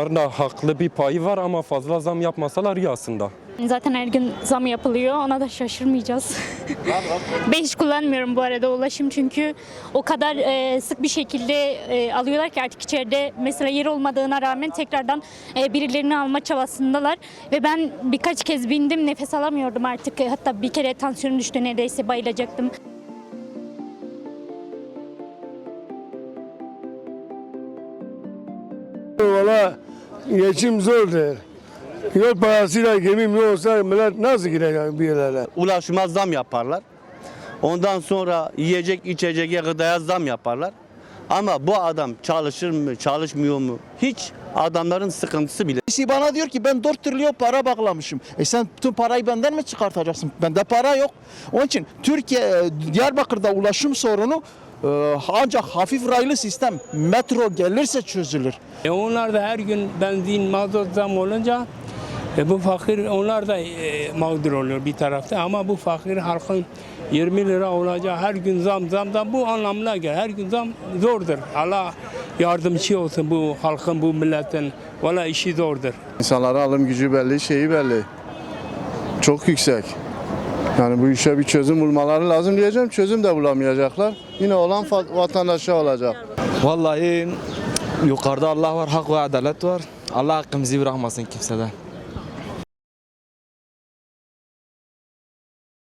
onların da haklı bir payı var ama fazla zam yapmasalar iyi aslında. Zaten her gün zam yapılıyor. Ona da şaşırmayacağız. ben hiç kullanmıyorum bu arada ulaşım çünkü o kadar e, sık bir şekilde e, alıyorlar ki artık içeride mesela yer olmadığına rağmen tekrardan e, birilerini alma çabasındalar ve ben birkaç kez bindim nefes alamıyordum artık. Hatta bir kere tansiyonum düştü neredeyse bayılacaktım. Valla geçim zordur. Yol parasıyla gemim yoksa millet nasıl gidecek bir yerlere? ulaşıma zam yaparlar. Ondan sonra yiyecek içeceğe gıdaya zam yaparlar. Ama bu adam çalışır mı çalışmıyor mu? Hiç adamların sıkıntısı bile. Birisi bana diyor ki ben 4 trilyon para bağlamışım. E sen bütün parayı benden mi çıkartacaksın? Bende para yok. Onun için Türkiye, e, Diyarbakır'da ulaşım sorunu ancak hafif raylı sistem, metro gelirse çözülür. E onlar da her gün benzin, mazot zam olunca e bu fakir onlar da e, mağdur oluyor bir tarafta ama bu fakir halkın 20 lira olacak her gün zam zam zam bu anlamına gelir. Her gün zam zordur. Allah yardımcı olsun bu halkın bu milletin. Valla işi zordur. İnsanların alım gücü belli, şeyi belli. Çok yüksek. Yani bu işe bir çözüm bulmaları lazım diyeceğim. Çözüm de bulamayacaklar. Yine olan vatandaşa olacak. Vallahi yukarıda Allah var, hak ve adalet var. Allah hakkımızı bırakmasın kimseden.